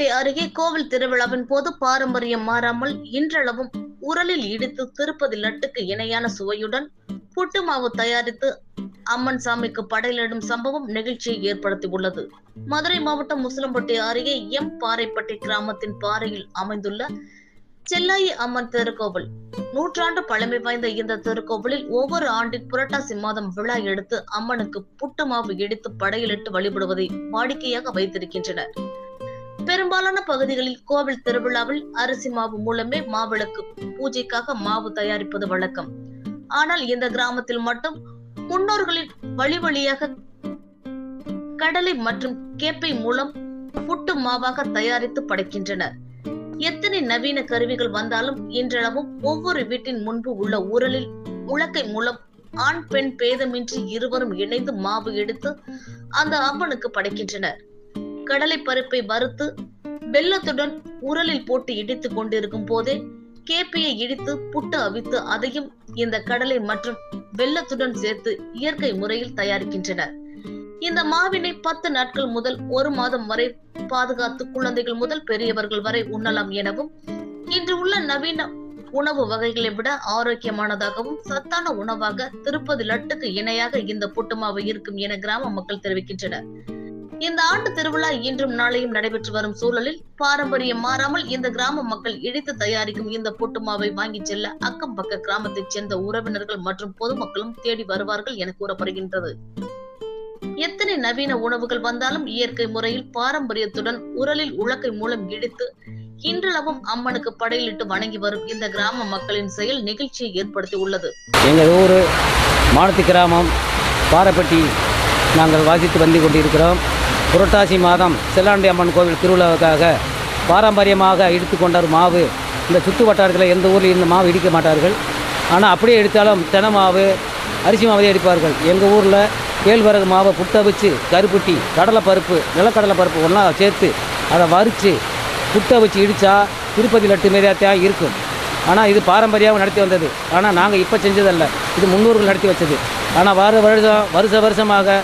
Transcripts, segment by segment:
புதுக்கோட்டை அருகே கோவில் திருவிழாவின் போது பாரம்பரியம் மாறாமல் இன்றளவும் உரலில் இடித்து திருப்பதி லட்டுக்கு இணையான சுவையுடன் புட்டு மாவு தயாரித்து அம்மன் சாமிக்கு படையிலிடும் சம்பவம் நிகழ்ச்சியை ஏற்படுத்தியுள்ளது மதுரை மாவட்டம் முசலம்பட்டி அருகே எம் பாறைப்பட்டி கிராமத்தின் பாறையில் அமைந்துள்ள செல்லாயி அம்மன் திருக்கோவில். நூற்றாண்டு பழமை வாய்ந்த இந்த திருக்கோவிலில் ஒவ்வொரு ஆண்டின் புரட்டாசி மாதம் விழா எடுத்து அம்மனுக்கு புட்டு மாவு இடித்து படையிலிட்டு வழிபடுவதை வாடிக்கையாக வைத்திருக்கின்றனர். பெரும்பாலான பகுதிகளில் கோவில் திருவிழாவில் அரிசி மாவு மூலமே மாவிளக்கு பூஜைக்காக மாவு தயாரிப்பது வழக்கம். ஆனால் இந்த கிராமத்தில் மட்டும் முன்னோர்களின் வழி வழியாக கடலை மற்றும் கேப்பை மூலம் புட்டு மாவாக தயாரித்து படைக்கின்றனர். எத்தனை நவீன கருவிகள் வந்தாலும் இன்றளவும் ஒவ்வொரு வீட்டின் முன்பு உள்ள உரலில் உலக்கை மூலம் ஆண் பெண் பேதமின்றி இருவரும் இணைந்து மாவு எடுத்து அந்த அம்மனுக்கு படைக்கின்றனர். கடலை பருப்பை வறுத்து வெள்ளத்துடன் உரலில் போட்டு இடித்துக் கொண்டிருக்கும் போதே கேப்பியை இடித்து புட்டு அவித்து அதையும் இந்த கடலை மற்றும் வெள்ளத்துடன் சேர்த்து இயற்கை முறையில் தயாரிக்கின்றனர். இந்த மாவினை பத்து நாட்கள் முதல் ஒரு மாதம் வரை பாதுகாத்து குழந்தைகள் முதல் பெரியவர்கள் வரை உண்ணலாம் எனவும் இன்று உள்ள நவீன உணவு வகைகளை விட ஆரோக்கியமானதாகவும் சத்தான உணவாக திருப்பதி லட்டுக்கு இணையாக இந்த புட்டு மாவு இருக்கும் என கிராம மக்கள் தெரிவிக்கின்றனர். இந்த ஆண்டு திருவிழா இன்றும் நாளையும் நடைபெற்று வரும் சூழலில் பாரம்பரியம் மாறாமல் இந்த கிராம மக்கள் இடித்து தயாரிக்கும் இந்த பொட்டுமாவை வாங்கி செல்ல அக்கம் பக்க கிராமத்தைச் சேர்ந்த உறவினர்கள் மற்றும் பொதுமக்களும் தேடி வருவார்கள் என கூறப்படுகின்றது. எத்தனை நவீன உணவுகள் வந்தாலும் இயற்கை முறையில் பாரம்பரியத்துடன் உரலில் உலக்கை மூலம் இடித்து இன்றளவும் அம்மனுக்கு படையிலிட்டு வணங்கி வரும் இந்த கிராம மக்களின் செயல் நிகழ்ச்சியை ஏற்படுத்தி உள்ளது. எங்கள் ஊர் மானத்து கிராமம் பாரப்பட்டி நாங்கள் வாசித்து வந்து கொண்டிருக்கிறோம். புரட்டாசி மாதம் செல்லாண்டி அம்மன் கோவில் திருவிழாவுக்காக பாரம்பரியமாக இடித்து கொண்டார் மாவு. இந்த சுற்று வட்டாரத்தில் எந்த ஊரில் இந்த மாவு இடிக்க மாட்டார்கள். ஆனால் அப்படியே எடுத்தாலும் தென மாவு அரிசி மாவையே அடிப்பார்கள் எங்கள் ஊரில் கேழ்வரகு மாவை புட்டை கருப்புட்டி கருப்பட்டி கடலை பருப்பு நிலக்கடலை பருப்பு ஒன்றா சேர்த்து அதை வறுத்து புட்டை வச்சு இடித்தா திருப்பதி லட்டு மாரியாத்தான் இருக்கும். ஆனால் இது பாரம்பரியமாக நடத்தி வந்தது. ஆனால் நாங்கள் இப்போ செஞ்சதல்ல. இது முன்னோர்கள் நடத்தி வச்சது. ஆனால் வார வருஷம் வருஷ வருஷமாக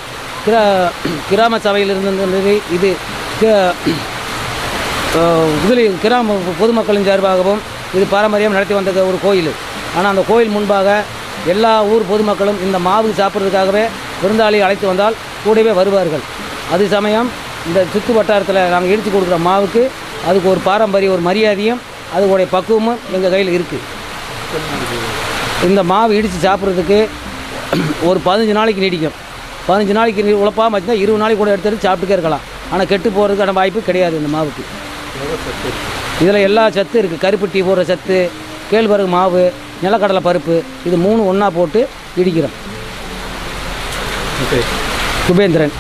கிரா கிராம சபையில் இருந்தது இது இதில் கிராம பொதுமக்களின் சார்பாகவும் இது பாரம்பரியம் நடத்தி வந்த ஒரு கோயில். ஆனால் அந்த கோயில் முன்பாக எல்லா ஊர் பொதுமக்களும் இந்த மாவு சாப்பிட்றதுக்காகவே விருந்தாளி அழைத்து வந்தால் கூடவே வருவார்கள். அது சமயம் இந்த சுற்று வட்டாரத்தில் நாங்கள் இடித்து கொடுக்குற மாவுக்கு அதுக்கு ஒரு பாரம்பரிய ஒரு மரியாதையும் அதுக்குடைய பக்குவமும் எங்கள் கையில் இருக்குது இந்த மாவு இடித்து சாப்பிட்றதுக்கு ஒரு பதினஞ்சு நாளைக்கு நீடிக்கும். பதினஞ்சு நாளைக்கு நீ உழப்பாமல் வச்சுருந்தா இருபது நாளைக்கு கூட எடுத்துட்டு சாப்பிட்டுக்கே இருக்கலாம். ஆனால் கெட்டு போகிறதுக்கான வாய்ப்பு கிடையாது இந்த மாவுக்கு. இதில் எல்லா சத்து இருக்குது கருப்பட்டி போடுற சத்து கேழ்வரகு மாவு நிலக்கடலை பருப்பு இது மூணு ஒன்றா போட்டு இடிக்கிறோம். சுபேந்திரன்.